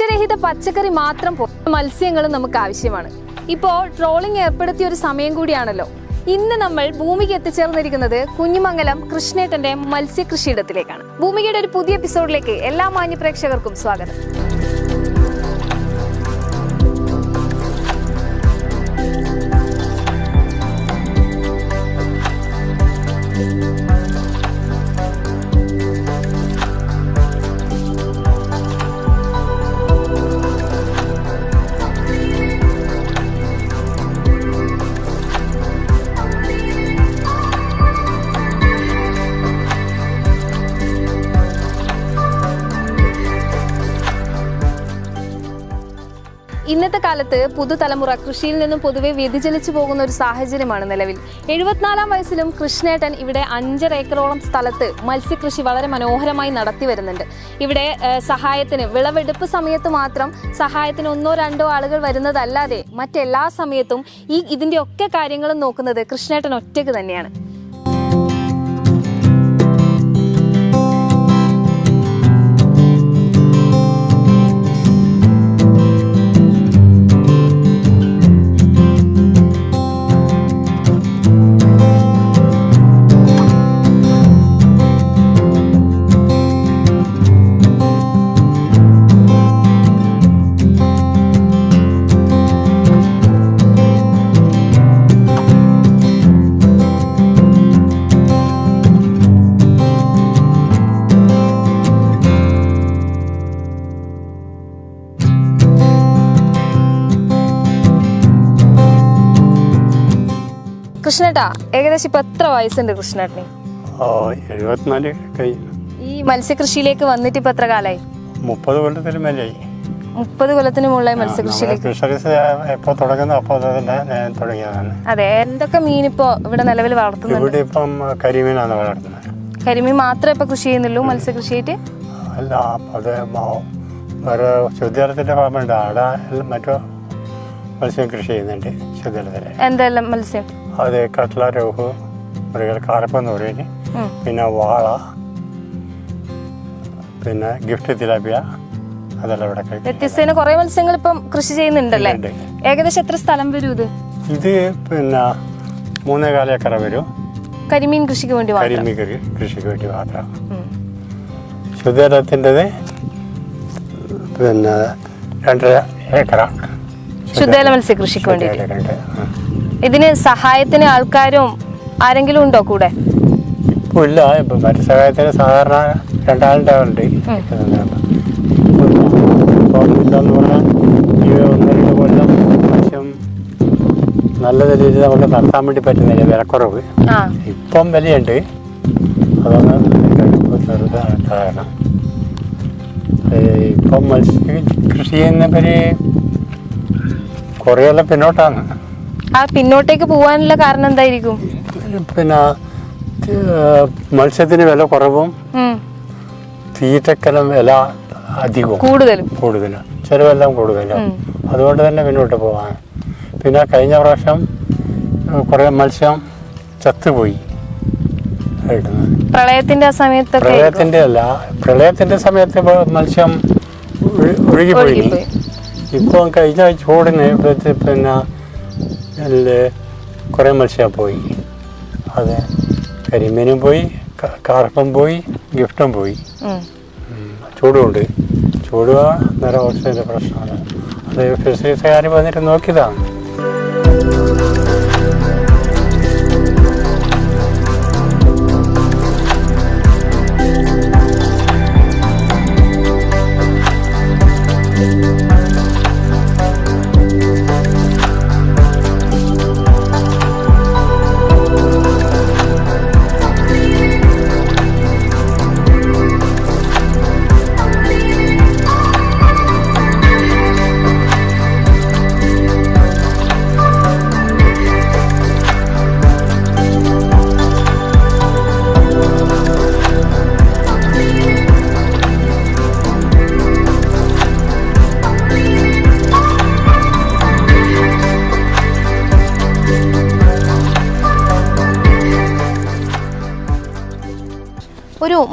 വിഷരഹിത പച്ചക്കറി മാത്രം മത്സ്യങ്ങളും നമുക്ക് ആവശ്യമാണ്. ഇപ്പോൾ ട്രോളിംഗ് ഏർപ്പെടുത്തിയ ഒരു സമയം കൂടിയാണല്ലോ. ഇന്ന് നമ്മൾ ഭൂമിക്ക് എത്തിച്ചേർന്നിരിക്കുന്നത് കുഞ്ഞുമംഗലം കൃഷ്ണേട്ടന്റെ മത്സ്യകൃഷിയിടത്തിലേക്കാണ്. ഭൂമികയുടെ ഒരു പുതിയ എപ്പിസോഡിലേക്ക് എല്ലാ മാന്യ പ്രേക്ഷകർക്കും സ്വാഗതം. കാലത്ത് പുതുതലമുറ കൃഷിയിൽ നിന്നും പൊതുവെ വ്യതിചലിച്ചു പോകുന്ന ഒരു സാഹചര്യമാണ് നിലവിൽ. എഴുപത്തിനാലാം വയസ്സിലും കൃഷ്ണേട്ടൻ ഇവിടെ അഞ്ചര ഏക്കറോളം സ്ഥലത്ത് മത്സ്യകൃഷി വളരെ മനോഹരമായി നടത്തി വരുന്നുണ്ട്. ഇവിടെ സഹായത്തിന് വിളവെടുപ്പ് സമയത്ത് മാത്രം സഹായത്തിന് ഒന്നോ രണ്ടോ ആളുകൾ വരുന്നതല്ലാതെ മറ്റെല്ലാ സമയത്തും ഈ ഇതിന്റെ ഒക്കെ കാര്യങ്ങളും നോക്കുന്നത് കൃഷ്ണേട്ടൻ ഒറ്റയ്ക്ക് തന്നെയാണ്. കൃഷ്ണേട്ടാ ഏകദേശം ഇപ്പൊ എത്ര വയസ്സുണ്ട് കൃഷ്ണേട്ടന്? ഓ എഴുപത്തിനാല് കഴിഞ്ഞു. ഈ മത്സ്യകൃഷിയിലേക്ക് വന്നിട്ട് ഇപ്പൊ എത്ര കാലായി? മുപ്പത് കൊല്ലത്തിന് മേലെയായി മുപ്പത് കൊല്ലത്തിന് മുകളിലായി മത്സ്യകൃഷിയിലേക്ക്? ഫിഷറീസ് എപ്പോൾ തുടങ്ങുന്നു അപ്പോൾ തന്നെ ഞാൻ തുടങ്ങിയതാണ്. അതെ എന്തൊക്കെ മീൻ ഇപ്പോ ഇവിടെ നിലവിൽ വളർത്തുന്നുണ്ട്? ഇവിടെ ഇപ്പം കരിമീനാണ് വളർത്തുന്നത്. കരിമീൻ മാത്രമേ ഇപ്പൊ കൃഷി ചെയ്യുന്നുള്ളൂ മത്സ്യകൃഷിയായിട്ട്? അല്ല അപ്പം അത് മ- വേറെ ശുദ്ധജലത്തിന്റെ ഫാമുണ്ട്. അവിടെ എല്ലാം മറ്റു മത്സ്യം കൃഷി ചെയ്യുന്നുണ്ട് ശുദ്ധജലത്തിൽ എന്തെല്ലാം മത്സ്യം? അത് കട്ട്ല രോഹു മൃഗൽ കാരപ്പെന്ന് പറയുന്നത് ഉം. പിന്നെ വാള പിന്നെ ഗിഫ്റ്റ് തിലാപ്പിയ അതെല്ലാം ഇവിടെ കഴിക്കും കുറേ മത്സ്യങ്ങൾ ഇപ്പം കൃഷി ചെയ്യുന്നുണ്ടല്ലേ ഏകദേശം എത്ര സ്ഥലം വരും ഇത് ഇത് പിന്നെ മൂന്നേകാല ഏക്കറ വരും കരിമീൻ കൃഷിക്ക് വേണ്ടി കരിമീൻ കൃഷിക്ക് വേണ്ടി മാത്രം. ശുദ്ധജലത്തിന്റെത് പിന്നെ രണ്ടര ഏക്കറ ശുദ്ധജല മത്സ്യകൃഷിക്ക് വേണ്ടി ശുദ്ധജലമുണ്ട്. ഉം. ഇതിന് സഹായത്തിന് ആൾക്കാരും ആരെങ്കിലും ഉണ്ടോ കൂടെ? ഇല്ല ഇപ്പം മറ്റു സഹായത്തിന് സാധാരണ രണ്ടാളുടെ ഇപ്പം ഇതെന്ന് പറഞ്ഞാൽ ഈ ഒന്ന് രണ്ട് കൊല്ലം മത്സ്യം നല്ല രീതിയിൽ നമുക്ക് നടത്താൻ വേണ്ടി പറ്റുന്നില്ല വിലക്കുറവ്. ഇപ്പം വിലയുണ്ട്. ചെറുതാണ് കാരണം. ഇപ്പം മത്സ്യ കൃഷി ചെയ്യുന്നവര് കുറേയെല്ലാം പിന്നോട്ടാണ്. ആ പിന്നോട്ടേക്ക് പോവാനുള്ള കാരണം എന്തായിരിക്കും? പിന്നെ മത്സ്യത്തിന് വില കുറവും തീറ്റക്കലം വില അധികവും. കൂടുതലും. കൂടുതലാണ് ചിലവെല്ലാം കൂടുതലാണ് ഉം. അതുകൊണ്ട് തന്നെ മുന്നോട്ട് പോകാൻ പിന്നെ കഴിഞ്ഞ പ്രാവശ്യം കുറെ മത്സ്യം ചത്തുപോയി. പ്രളയത്തിന്റെ ആ സമയത്തൊക്കെ പ്രളയത്തിന്റെ അല്ല. പ്രളയത്തിന്റെ സമയത്ത് മത്സ്യം ഒഴു- ഒഴുകിപ്പോയി. ഇപ്പം ഇപ്പോൾ കഴിഞ്ഞ ചൂടിന് പിന്നെ നല്ല കുറേ മത്സ്യം പോയി. അതെ. കരിമീനും പോയി കാർപ്പം പോയി ഗിഫ്റ്റും പോയി. ചൂടുണ്ട്. ചൂടുക നേരെ നിറവർഷത്തിന്റെ പ്രശ്നമാണ്. അത് ഫിഷറീസുകാർ വന്നിട്ട് നോക്കിയതാണ്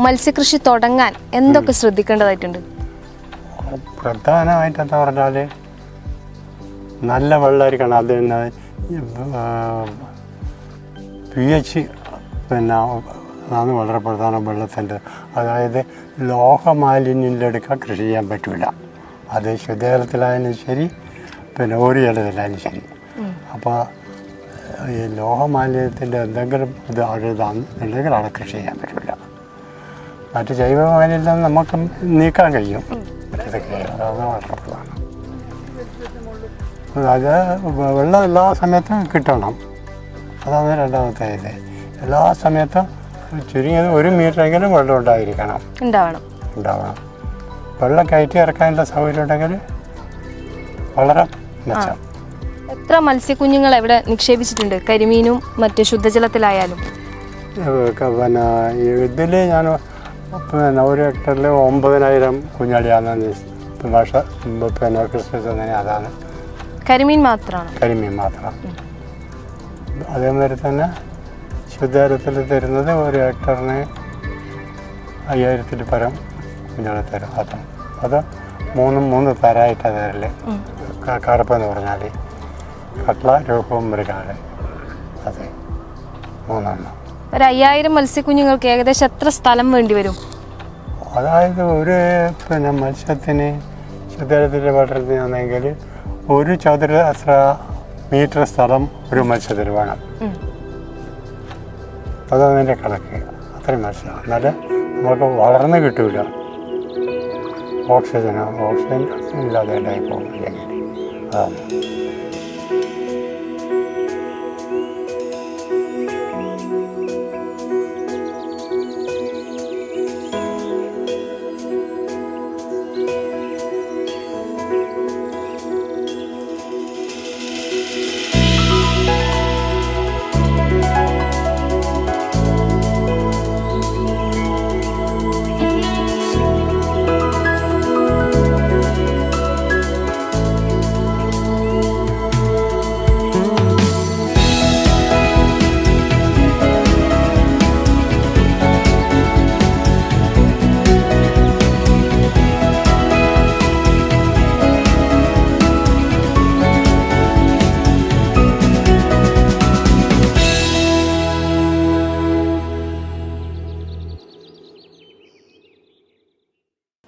മത്സ്യകൃഷി തുടങ്ങാൻ എന്തൊക്കെ ശ്രദ്ധിക്കേണ്ടതായിട്ടുണ്ട്? പ്രധാനമായിട്ട് എന്താ പറഞ്ഞാൽ നല്ല വെള്ളമായിരിക്കണം. അത് പി എച്ച് പിന്നെ അതാണ് വളരെ പ്രധാന വെള്ളത്തിന്റെ. അതായത് ലോഹമാലിന്യത്തിലെടുക്കാൻ കൃഷി ചെയ്യാൻ പറ്റില്ല അത് ശുദ്ധജലത്തിലായാലും ശരി പിന്നെ ഒരു ജലത്തിലായാലും ശരി. അപ്പോൾ ഈ ലോഹമാലിന്യത്തിന്റെ എന്തെങ്കിലും ഇത് അഴുതാണെന്നുണ്ടെങ്കിൽ അവിടെ കൃഷി ചെയ്യാൻ പറ്റില്ല മറ്റ് ജൈവ മാലിന്യം നമുക്ക് നീക്കാൻ കഴിയും. അത് വെള്ളം എല്ലാ സമയത്തും കിട്ടണം. അതാണ് രണ്ടാമത്തെ ഇത്. എല്ലാ സമയത്തും ചുരുങ്ങിയത് ഒരു മീറ്ററെങ്കിലും വെള്ളം ഉണ്ടായിരിക്കണം. ഉണ്ടാവണം. ഉണ്ടാവണം. വെള്ളം കയറ്റി ഇറക്കാനുള്ള സൗകര്യം ഉണ്ടെങ്കിൽ വളരെ മെച്ചം. എത്ര മത്സ്യക്കുഞ്ഞുങ്ങൾ എവിടെ നിക്ഷേപിച്ചിട്ടുണ്ട്? കരിമീനും മറ്റ് ശുദ്ധജലത്തിലായാലും. പിന്നെ ഇതിൽ ഞാൻ പിന്നെ ഒരു ഹെക്ടറിൽ ഒമ്പതിനായിരം കുഞ്ഞാടിയാണെന്ന് വർഷ പിന്നെ ക്രിസ്മസ് അങ്ങനെ അതാണ്. കരിമീൻ മാത്രമാണ് കരിമീൻ മാത്രം. അതേമാതിരി തന്നെ ശുദ്ധാരത്തിൽ തരുന്നത് ഒരു ഹെക്ടറിന് അയ്യായിരത്തിൽ പരം കുഞ്ഞാടി തരും. അത് അത് മൂന്നും മൂന്ന് തരായിട്ടാണ് തരൽ. കറുപ്പ് എന്ന് പറഞ്ഞാൽ കട്ട രൂപവും മൃഗാൽ അതെ. മൂന്നെണ്ണം. ഒരു അയ്യായിരം മത്സ്യക്കുഞ്ഞുങ്ങൾക്ക് ഏകദേശം എത്ര സ്ഥലം വേണ്ടി വരും? അതായത് ഒരു പിന്നെ മത്സ്യത്തിന് ശുദ്ധജലത്തിൽ വന്നെങ്കിൽ ഒരു ചതുര അത്ര മീറ്റർ സ്ഥലം ഒരു മത്സ്യത്തിന് വേണം. അതാണ് കണക്ക്. അത്രയും മത്സ്യം. എന്നാലും നമുക്ക് വളർന്ന് കിട്ടൂല. ഓക്സിജനോ ഓക്സിജൻ ഇല്ലാതെ ഉണ്ടായി പോകും അതാണ്.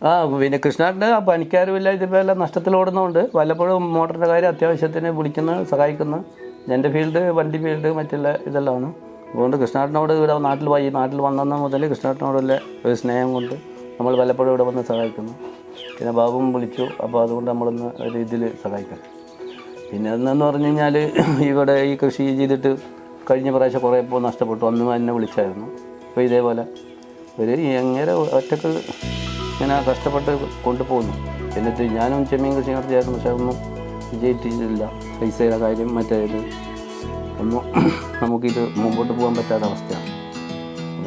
ആ പിന്നെ കൃഷ്ണാട്ടിന് പണിക്കാരുമില്ല എല്ലാം നഷ്ടത്തിലോടുന്നതുകൊണ്ട് വല്ലപ്പോഴും മോട്ടറിന്റെ കാര്യം അത്യാവശ്യത്തിന് വിളിക്കുന്ന സഹായിക്കുന്ന എന്റെ ഫീൽഡ് വണ്ടി ഫീൽഡ് മറ്റുള്ള ഇതെല്ലാമാണ്. അതുകൊണ്ട് കൃഷ്ണാട്ടിനോട് ഇവിടെ നാട്ടിൽ പോയി നാട്ടിൽ വന്ന മുതൽ കൃഷ്ണാട്ടിനോടുള്ള ഒരു സ്നേഹം കൊണ്ട് നമ്മൾ വല്ലപ്പോഴും ഇവിടെ വന്ന് സഹായിക്കുന്നു. പിന്നെ ബാബും വിളിച്ചു അപ്പോൾ അതുകൊണ്ട് നമ്മളൊന്ന് ഒരു ഇതിൽ സഹായിക്കാം. പിന്നെ എന്നു പറഞ്ഞു കഴിഞ്ഞാൽ ഇവിടെ ഈ കൃഷി ചെയ്തിട്ട് കഴിഞ്ഞ പ്രാവശ്യം കുറേ ഇപ്പോൾ നഷ്ടപ്പെട്ടു അന്ന് എന്നെ വിളിച്ചായിരുന്നു. അപ്പോൾ ഇതേപോലെ ഒരു എങ്ങനെ ഒറ്റയ്ക്ക് ഇങ്ങനെ കഷ്ടപ്പെട്ട് കൊണ്ടുപോകുന്നു. എന്നിട്ട് ഞാനും ചെമ്മീൻ കൃഷി നടത്തിയായിരുന്നു പക്ഷെ ഒന്നും വിജയിച്ചിട്ടില്ല. പൈസയുടെ കാര്യം മറ്റേത് ഒന്നും നമുക്കിത് മുമ്പോട്ട് പോകാൻ പറ്റാത്ത അവസ്ഥയാണ്.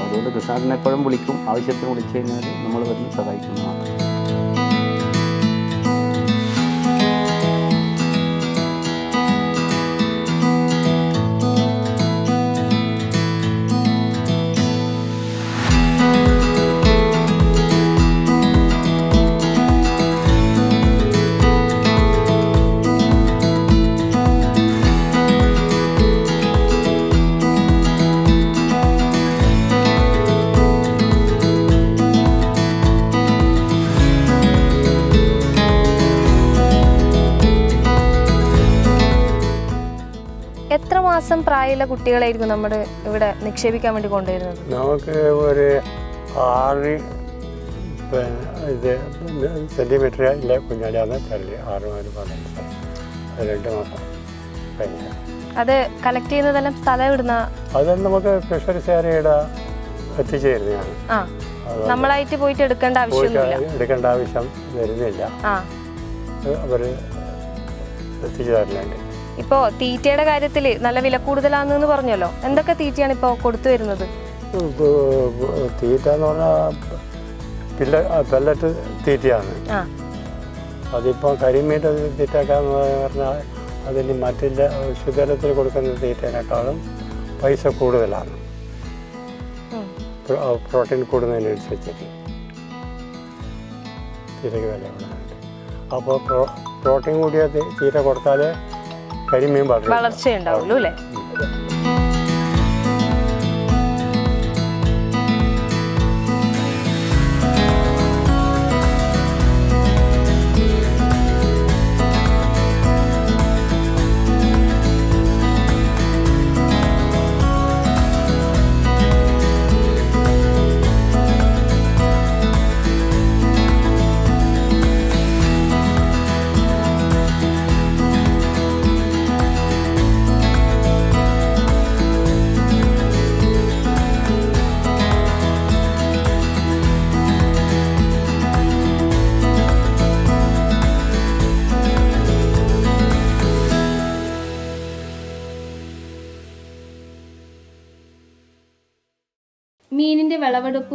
അതുകൊണ്ട് കൃഷ്ണാടനെ വിളിക്കും. ആവശ്യത്തിന് വിളിച്ചു കഴിഞ്ഞാൽ നമ്മൾ വരുന്ന സഹായിക്കുന്നു മാത്രം പ്രായമുള്ള കുട്ടികളായിരിക്കും നമ്മുടെ ഇവിടെ നിക്ഷേപിക്കാൻ വേണ്ടി കൊണ്ടുവരുന്നത്. നമുക്ക് ഒരു ആറ് ഇത് സെന്റിമീറ്റർ ഇല്ല കുഞ്ഞാടിയാണ് ആറ് മുതൽ പതിനഞ്ച്. രണ്ട് മാസം. കഴിഞ്ഞ അത് കളക്ട് ചെയ്യുന്നതെല്ലാം സ്ഥലം ഇടുന്ന അത് നമുക്ക് ഫിഷറീസ് ഏരിയയുടെ എത്തിച്ചേരുന്നതാണ്. നമ്മളായിട്ട് പോയിട്ട് എടുക്കേണ്ട ആവശ്യമൊന്നുമില്ല. എടുക്കേണ്ട ആവശ്യം വരുന്നില്ല. അവർ എത്തിച്ചു ഇപ്പോ തീറ്റയുടെ കാര്യത്തിൽ നല്ല വില കൂടുതലാണെന്ന് പറഞ്ഞല്ലോ. എന്തൊക്കെ തീറ്റയാണ് ഇപ്പോ കൊടുത്തു വരുന്നത്? തീറ്റ എന്ന് പറഞ്ഞാൽ പില്ല പെല്ലറ്റ് തീറ്റയാണ്. അതിപ്പോൾ കരിമീന്റെ തീറ്റക്കാന്ന് പറഞ്ഞാൽ അതിന് മറ്റില്ല ശുദ്ധത്തിൽ കൊടുക്കുന്ന തീറ്റേനേക്കാളും പൈസ കൂടുതലാണ്. പ്രോട്ടീൻ കൂടുന്നതിനനുസരിച്ചിട്ട്. തീറ്റയ്ക്ക് വില അപ്പോൾ പ്രോട്ടീൻ കൂടിയ തീറ്റ കൊടുത്താലേ കരിമീൻ വളർച്ചയുണ്ടാവുള്ളൂ അല്ലേ?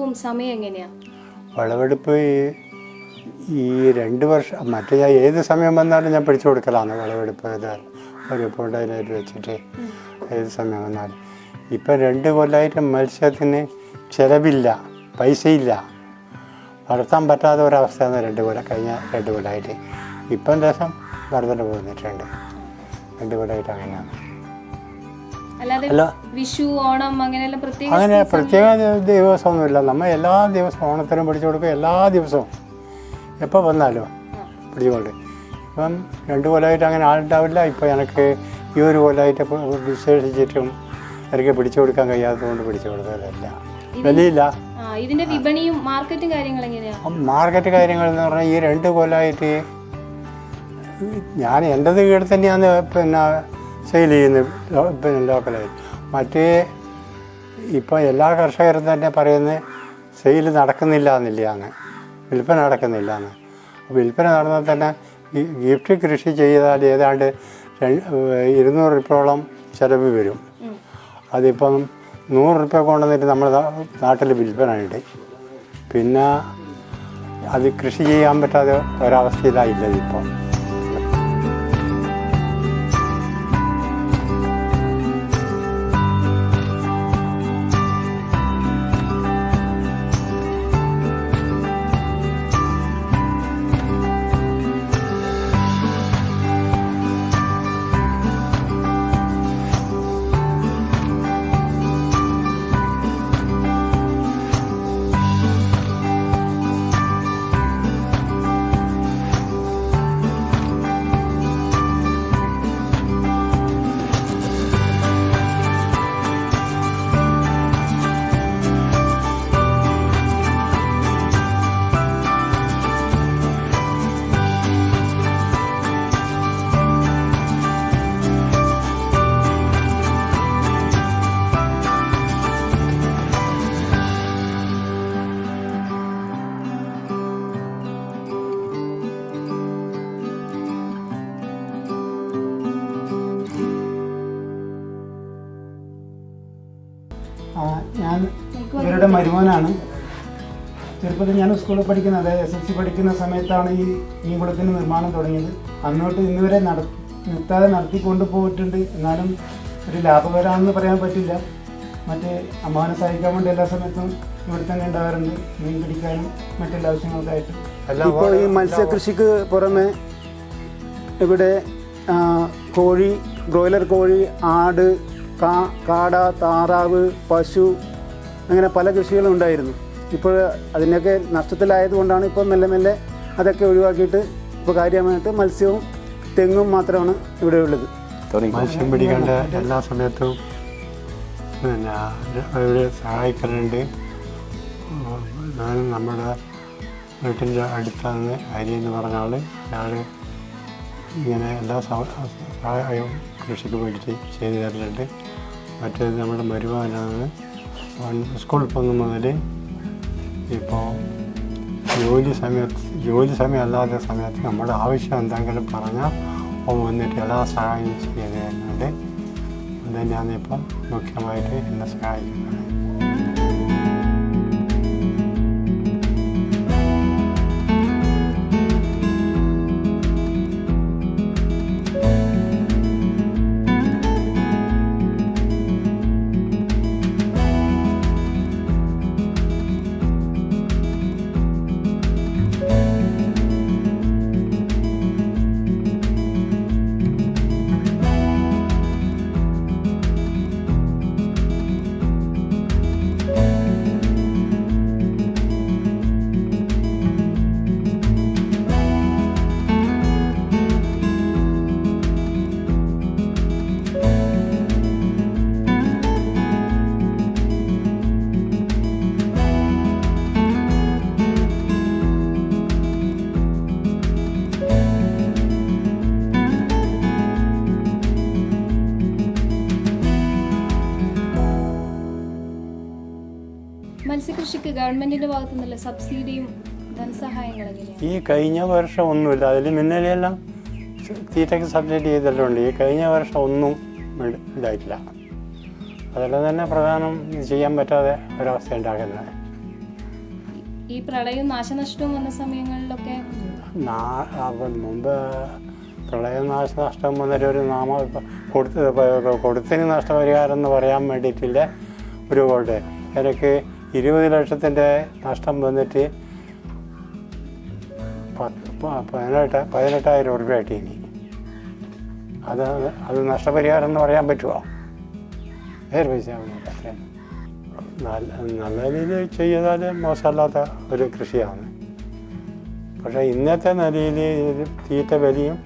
വിളവെടുപ്പും സമയം എങ്ങനെയാ? വിളവെടുപ്പ് ഈ- രണ്ട് വർഷം മറ്റേ ഞാൻ ഏത് സമയം വന്നാലും ഞാൻ പിടിച്ചു കൊടുക്കലാണ് വിളവെടുപ്പ് ഇത്. ഒരു പൊണ്ടയിലായിട്ട് വെച്ചിട്ട് ഏത് സമയം വന്നാലും. ഇപ്പം രണ്ട് കൊല്ലമായിട്ട് മത്സ്യത്തിന് ചിലവില്ല പൈസയില്ല. വളർത്താൻ പറ്റാത്ത ഒരവസ്ഥയാണ് രണ്ട് കൊല്ലം കഴിഞ്ഞ രണ്ട് കൊല്ലമായിട്ട് ഇപ്പം രസം വർദ്ധന പോന്നിട്ടുണ്ട്. രണ്ട് കൊല്ലമായിട്ട് അങ്ങനെയാണ്. അല്ലാതെ വിഷു ഓണം അങ്ങനെയുള്ള പ്രത്യേക അങ്ങനെ പ്രത്യേക ദിവസമൊന്നുമില്ല. നമ്മൾ എല്ലാ ദിവസവും ഓണത്തിനും പിടിച്ചു കൊടുക്കും. എല്ലാ ദിവസവും. എപ്പോൾ വന്നാലും പിടിച്ചുകൊണ്ട് ഇപ്പം രണ്ട് കൊല്ലമായിട്ട് അങ്ങനെ ആളുണ്ടാവില്ല. ഇപ്പോൾ എനിക്ക് ഈ ഒരു കൊല്ലമായിട്ട് വിശേഷിച്ചിട്ടും എനിക്ക് പിടിച്ചു കൊടുക്കാൻ കഴിയാത്തതുകൊണ്ട് പിടിച്ചു കൊടുത്തതല്ല വിലയില്ല ഇതിന്റെ വിപണിയും മാർക്കറ്റും കാര്യങ്ങൾ എങ്ങനെയാ? മാർക്കറ്റ് കാര്യങ്ങൾ എന്ന് പറഞ്ഞാൽ ഈ രണ്ട് കൊല്ലമായിട്ട് ഞാൻ എന്റെത് കീഴിൽ തന്നെയാണ് പിന്നെ സെയിൽ ചെയ്യുന്ന പിന്നെ ലോക്കലായി. മറ്റേ ഇപ്പോൾ എല്ലാ കർഷകരും തന്നെ പറയുന്നത് സെയിൽ നടക്കുന്നില്ല എന്നില്ലാന്ന്. വിൽപ്പന നടക്കുന്നില്ല എന്ന് വിൽപ്പന നടന്നാൽ തന്നെ ഈ ഗിഫ്റ്റ് കൃഷി ചെയ്താൽ ഏതാണ്ട് ഇരുന്നൂറ് രൂപയോളം ചിലവ് വരും. അതിപ്പം നൂറ് റുപ്യ കൊണ്ടുവന്നിട്ട് നമ്മുടെ നാട്ടിൽ വിൽപ്പന ഉണ്ട് പിന്നെ അത് കൃഷി ചെയ്യാൻ പറ്റാതെ ഒരവസ്ഥയിലായില്ല ഇപ്പോൾ ഞാൻ ഇവരുടെ മരുമോനാണ്. ചെറുപ്പത്തിൽ ഞാൻ സ്കൂളിൽ പഠിക്കുന്ന അതായത് എസ് എൽ സി പഠിക്കുന്ന സമയത്താണ് ഈ മീൻകുളത്തിന്റെ നിർമ്മാണം തുടങ്ങിയത്. അന്നോട്ട് ഇന്ന് വരെ നട നിർത്താതെ നടത്തിക്കൊണ്ട് പോയിട്ടുണ്ട്. എന്നാലും ഒരു ലാഭകരമാണെന്ന് പറയാൻ പറ്റില്ല. മറ്റേ അമ്മാവനെ സഹായിക്കാൻ വേണ്ടി എല്ലാ സമയത്തും ഇവിടെ തന്നെ ഉണ്ടാകാറുണ്ട്. മീൻ പിടിക്കാനും മറ്റെല്ലാ ആവശ്യങ്ങൾക്കായിട്ട്. എല്ലാം ഇപ്പോൾ ഈ മത്സ്യകൃഷിക്ക് പുറമെ ഇവിടെ കോഴി ബ്രോയിലർ കോഴി ആട് കാ കാട താറാവ് പശു അങ്ങനെ പല കൃഷികളും ഉണ്ടായിരുന്നു. ഇപ്പോൾ അതിനൊക്കെ നഷ്ടത്തിലായതുകൊണ്ടാണ് ഇപ്പോൾ മെല്ലെ മെല്ലെ അതൊക്കെ ഒഴിവാക്കിയിട്ട് ഇപ്പോൾ കാര്യമായിട്ട് മത്സ്യവും തെങ്ങും മാത്രമാണ് ഇവിടെ ഉള്ളത്. മത്സ്യം പിടിക്കേണ്ട എല്ലാ സമയത്തും പിന്നെ അവരെ സഹായിക്കുന്നുണ്ട് ഞാൻ നമ്മുടെ വീട്ടിന്റെ അടുത്താണ് ഹരി എന്ന് പറഞ്ഞ ആൾ അയാൾ ഇങ്ങനെ എല്ലാ സഹ- സഹായവും കൃഷിക്ക് വേണ്ടിയിട്ട് ചെയ്തു തരുന്നുണ്ട് മറ്റേത് നമ്മുടെ മരുവാനാണ് സ്കൂളിൽ പോകുന്ന മുതൽ ഇപ്പോൾ ജോലി സമയത്ത് ജോലി സമയം അല്ലാത്ത സമയത്ത് നമ്മുടെ ആവശ്യം എന്തെങ്കിലും പറഞ്ഞാൽ അവൻ വന്നിട്ട് എല്ലാ സഹായവും ചെയ്തു തരുന്നുണ്ട്. അത് തന്നെയാണ് ഇപ്പം മുഖ്യമായിട്ട് എന്നെ സഹായിക്കുന്നത്. മത്സ്യകൃഷിക്ക് ഗവൺമെന്റിന്റെ ഭാഗത്തു നിന്നുള്ള സബ്സിഡിയും ധനസഹായങ്ങളും ഈ കഴിഞ്ഞ വർഷം ഒന്നുമില്ല. അതിൽ മിന്നലെല്ലാം തീറ്റയ്ക്ക് സബ്സിഡി ചെയ്തെല്ലാം ഉണ്ട് ഈ കഴിഞ്ഞ വർഷം ഒന്നും ഇതായിട്ടില്ല. അതെല്ലാം തന്നെ പ്രധാനം ചെയ്യാൻ പറ്റാതെ ഒരവസ്ഥ ഉണ്ടാക്കുന്നത് ഈ പ്രളയവും നാശനഷ്ടവും വന്ന സമയങ്ങളിലൊക്കെ മുമ്പ് പ്രളയനാശനഷ്ടം വന്നിട്ട് ഒരു നാമ കൊടുത്ത കൊടുത്തിന് നഷ്ടപരിഹാരം എന്ന് പറയാൻ വേണ്ടിയിട്ടില്ല. ഒരു കോട്ടെ എനിക്ക് ഇരുപത് ലക്ഷത്തിന്റെ നഷ്ടം വന്നിട്ട് പതിനെട്ട് പതിനെട്ടായിരം ഉറുപ്പ്യ ഇനി അത് അത് നഷ്ടപരിഹാരം എന്ന് പറയാൻ പറ്റുമോ വേറെ പൈസ അത്രയും? നല്ല നല്ല രീതിയിൽ ചെയ്താൽ മോശമല്ലാത്ത ഒരു കൃഷിയാണ്. പക്ഷേ ഇന്നത്തെ നിലയിൽ തീറ്റ വിലയും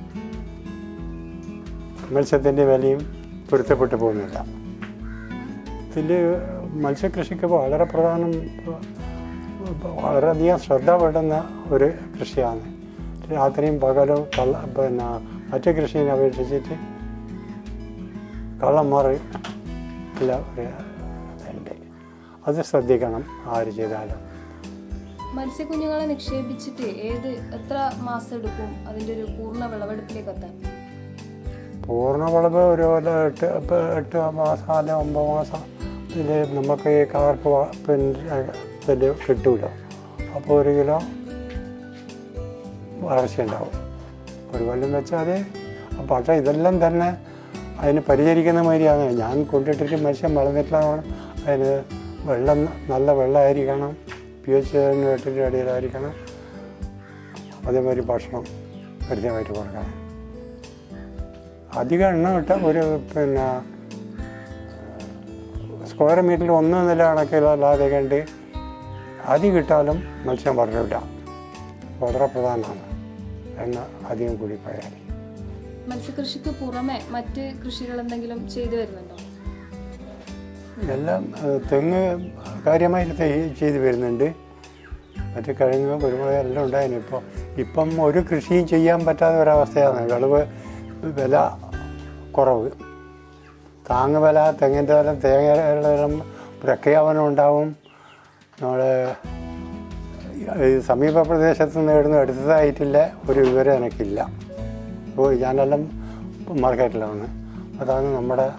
മത്സ്യത്തിന്റെ വിലയും പൊരുത്തപ്പെട്ടു പോകുന്നില്ല. ഇതിൽ മത്സ്യകൃഷിക്ക് വളരെ പ്രധാനം വളരെയധികം ശ്രദ്ധ പെടുന്ന ഒരു കൃഷിയാണ്. രാത്രിയും പകലും കള്ള പിന്നെ മറ്റു കൃഷിയെ അപേക്ഷിച്ചിട്ട് കള്ളന്മാർ മാറി ഒരു ഇതുണ്ട്. അത് ശ്രദ്ധിക്കണം ആര് ചെയ്താലും. മത്സ്യക്കുഞ്ഞുങ്ങളെ നിക്ഷേപിച്ചിട്ട് ഏത് എത്ര മാസം എടുക്കും അതിന്റെ ഒരു പൂർണ വിളവെടുപ്പിലേക്ക് എത്താൻ? പൂർണ വിളവ് ഒരു എട്ട് എട്ട് മാസം അല്ലെ ഒമ്പത് മാസം ഇതിൽ നമുക്ക് ഈ വ- പിന്നെ കിട്ടൂല. അപ്പോൾ ഒരു കിലോ വളർച്ച ഉണ്ടാവും. ഒരു കൊല്ലം വെച്ചാൽ പക്ഷേ ഇതെല്ലാം തന്നെ അതിന് പരിചരിക്കുന്ന മാതിരിയാണ്. ഞാൻ കൊണ്ടിട്ടിട്ട് മനുഷ്യൻ വളർന്നിട്ടില്ല അതിന് വെള്ളം നല്ല വെള്ളമായിരിക്കണം. പി എച്ച് എട്ടിന്റെ ഇടയിലായിരിക്കണം അതേമാതിരി ഭക്ഷണം കൃത്യമായിട്ട് കൊടുക്കണം. അധികം എണ്ണം ഇട്ട ഒരു പിന്നെ സ്ക്വയർ മീറ്ററിൽ ഒന്ന് നില കണക്കിലല്ലാതെ കണ്ട് അതി കിട്ടാലും മത്സ്യം വളരില്ല വളരെ പ്രധാനമാണ്. എണ്ണ അധികം കൂടി പറയാൻ. മത്സ്യകൃഷിക്ക് പുറമെ മറ്റ് കൃഷികൾ എന്തെങ്കിലും ചെയ്തു വരുന്നുണ്ടോ? എല്ലാം തെങ്ങ് കാര്യമായിട്ട് ചെയ്തു വരുന്നുണ്ട്. മറ്റു കിഴങ്ങ് കുരുമുളക് എല്ലാം ഉണ്ടായിരുന്നു. ഇപ്പോൾ ഇപ്പം ഒരു കൃഷിയും ചെയ്യാൻ പറ്റാത്ത ഒരവസ്ഥയാണ്. വിളവ് വില കുറവ്. താങ്ങ് വില തെങ്ങിന്റെ വില തേങ്ങയുടെ പ്രഖ്യാപനം ഉണ്ടാവും. നമ്മൾ ഈ സമീപ പ്രദേശത്ത് നിന്ന് ഇവിടുന്ന് എടുത്തതായിട്ടില്ല. ഒരു വിവരം എനിക്കില്ല. അപ്പോൾ ഞാനെല്ലാം മാർക്കറ്റിലാണ്. അതാണ് നമ്മുടെ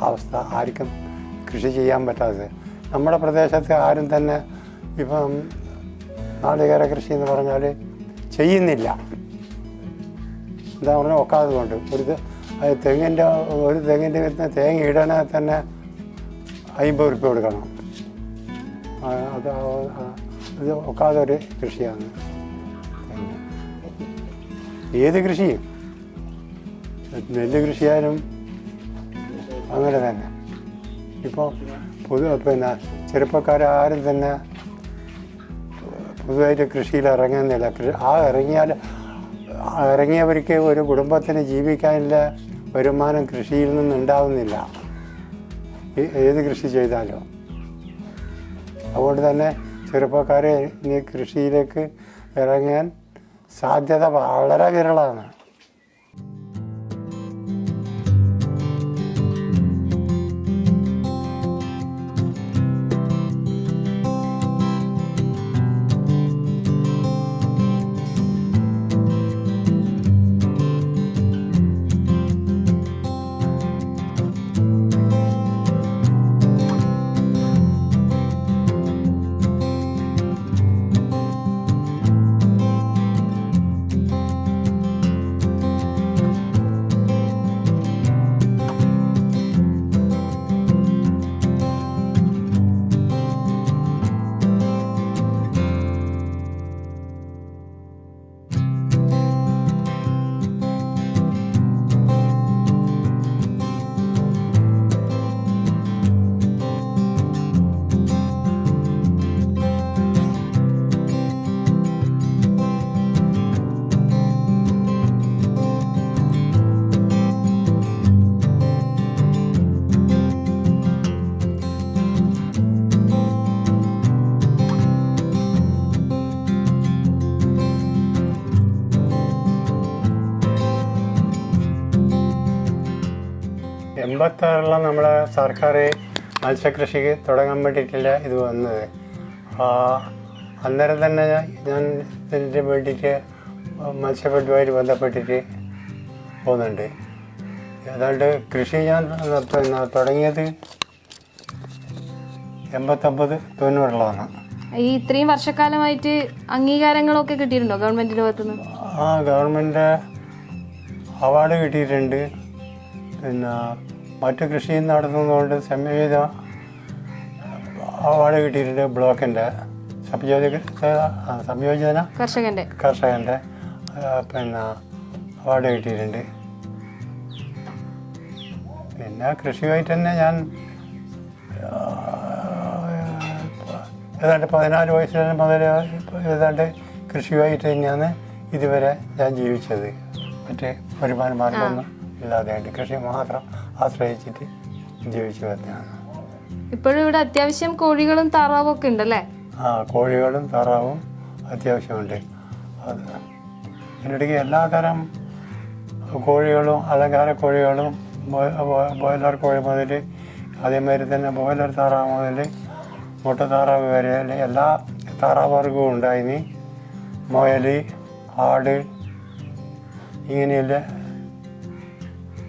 അവസ്ഥ. ആർക്കും കൃഷി ചെയ്യാൻ പറ്റാത്തത്. നമ്മുടെ പ്രദേശത്ത് ആരും തന്നെ ഇപ്പം നാളികേര കൃഷി എന്ന് പറഞ്ഞാൽ ചെയ്യുന്നില്ല. എന്താ പറഞ്ഞാൽ ഒക്കാതെ കൊണ്ട് ഒരു തെങ്ങിന്റെ ഒരു തെങ്ങിന്റെ വരുന്ന തേങ്ങ ഇടണേ തന്നെ അമ്പത് ഉറുപ്പ് കൊടുക്കണം. അത് ഇത് ഒക്കാതെ ഒരു കൃഷിയാണ്. ഏത് കൃഷിയും നെല്ല് കൃഷിയായാലും അങ്ങനെ തന്നെ. ഇപ്പോൾ പുതു പിന്നെ ചെറുപ്പക്കാരും തന്നെ പുതുതായിട്ട് കൃഷിയിൽ ഇറങ്ങുന്നില്ല. ആ ഇറങ്ങിയാൽ ഇറങ്ങിയവർക്ക് ഒരു കുടുംബത്തിന് ജീവിക്കാനുള്ള വരുമാനം കൃഷിയിൽ നിന്നുണ്ടാവുന്നില്ല. ഏത് കൃഷി ചെയ്താലും. അതുകൊണ്ട് തന്നെ ചെറുപ്പക്കാരെ ഇനി കൃഷിയിലേക്ക് ഇറങ്ങാൻ സാധ്യത വളരെ വിരളമാണ്. എൺപത്താറിലാണ് നമ്മളെ സർക്കാർ മത്സ്യകൃഷിക്ക് തുടങ്ങാൻ വേണ്ടിയിട്ടില്ല ഇത് വന്നത്. അന്നേരം തന്നെ ഞാൻ ഇതിന് വേണ്ടിയിട്ട് മത്സ്യബന്ധുമായിട്ട് ബന്ധപ്പെട്ടിട്ട് പോകുന്നുണ്ട്. ഏതാണ്ട് കൃഷി ഞാൻ തുടങ്ങിയത് എൺപത്തൊമ്പത് തൊണ്ണൂറിലാണ് ഈ ഇത്രയും വർഷക്കാലമായിട്ട് അംഗീകാരങ്ങളൊക്കെ കിട്ടിയിട്ടുണ്ടോ ഗവൺമെന്റിന്റെ ഭാഗത്തുനിന്ന് ആ ഗവൺമെന്റ് അവാർഡ് കിട്ടിയിട്ടുണ്ട്. പിന്നെ മറ്റു കൃഷി നടത്തുന്നതുകൊണ്ട് സംയോജിത അവാർഡ് കിട്ടിയിട്ടുണ്ട് ബ്ലോക്കിന്റെ സംയോജക സംയോജന കർഷകന്റെ. ആ, പിന്നെ അവാർഡ് കിട്ടിയിട്ടുണ്ട്. പിന്നെ കൃഷിയുമായിട്ട് തന്നെ ഞാൻ ഏതാണ്ട് പതിനാല് വയസ്സിൽ മുതൽ ഏതാണ്ട് കൃഷിയുമായിട്ട് തന്നെയാണ് ഇതുവരെ ഞാൻ ജീവിച്ചത്. മറ്റേ വരുമാന മാർഗമൊന്നും ഇല്ലാതെയുണ്ട് കൃഷി മാത്രം ആശ്രയിച്ചിട്ട് ജീവിച്ചു വരുന്നതാണ് ഇപ്പോഴും ഇവിടെ അത്യാവശ്യം കോഴികളും താറാവും ഒക്കെ ഉണ്ടല്ലേ? ആ കോഴികളും താറാവും അത്യാവശ്യമുണ്ട്. അത് ഇതിനിടയ്ക്ക് എല്ലാ തരം കോഴികളും അലങ്കാര കോഴികളും ബോയിലർ കോഴി മുതൽ അതേമാതിരി തന്നെ ബോയിലർ താറാവ് മുതൽ മുട്ട താറാവ് വരെ എല്ലാ താറാവ് വർഗവും ഉണ്ടായിന് മുയൽ ആട് ഇങ്ങനെയുള്ള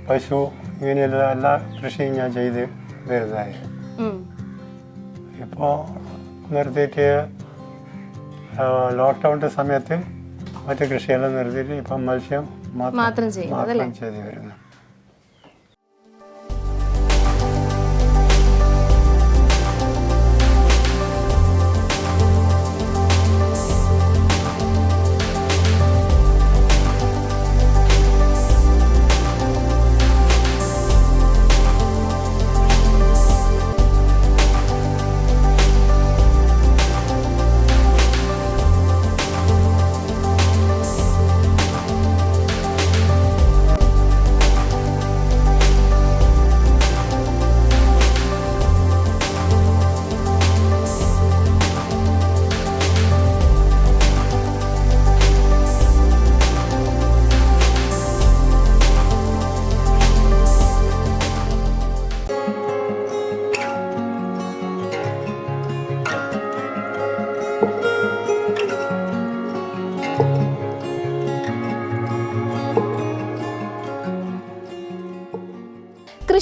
പശു ഇങ്ങനെയുള്ള എല്ലാ കൃഷിയും ഞാൻ ചെയ്ത് വരുന്നതായിരുന്നു ഉം. ഇപ്പോൾ നിർത്തിയിട്ട് ലോക്ക്ഡൗണിന്റെ സമയത്ത് മറ്റു കൃഷിയെല്ലാം നിർത്തിയിട്ട് ഇപ്പം മത്സ്യം? മാത്രം ചെയ്ത് വരുന്നു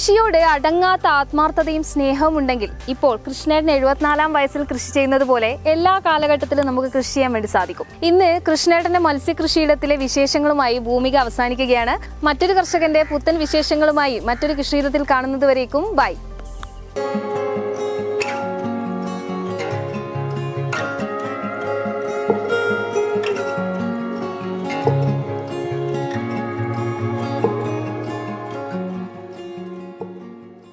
കൃഷിയോട് അടങ്ങാത്ത ആത്മാർത്ഥതയും സ്നേഹവും ഉണ്ടെങ്കിൽ ഇപ്പോൾ കൃഷ്ണേട്ടൻ എഴുപത്തിനാലാം വയസ്സിൽ കൃഷി ചെയ്യുന്നത് പോലെ എല്ലാ കാലഘട്ടത്തിലും നമുക്ക് കൃഷി ചെയ്യാൻ വേണ്ടി സാധിക്കും. ഇന്ന് കൃഷ്ണേട്ടന്റെ മത്സ്യകൃഷിയിടത്തിലെ വിശേഷങ്ങളുമായി ഭൂമിക അവസാനിക്കുകയാണ്. മറ്റൊരു കർഷകന്റെ പുത്തൻ വിശേഷങ്ങളുമായി മറ്റൊരു കൃഷിയിടത്തിൽ കാണുന്നത് വരേക്കും ബൈ.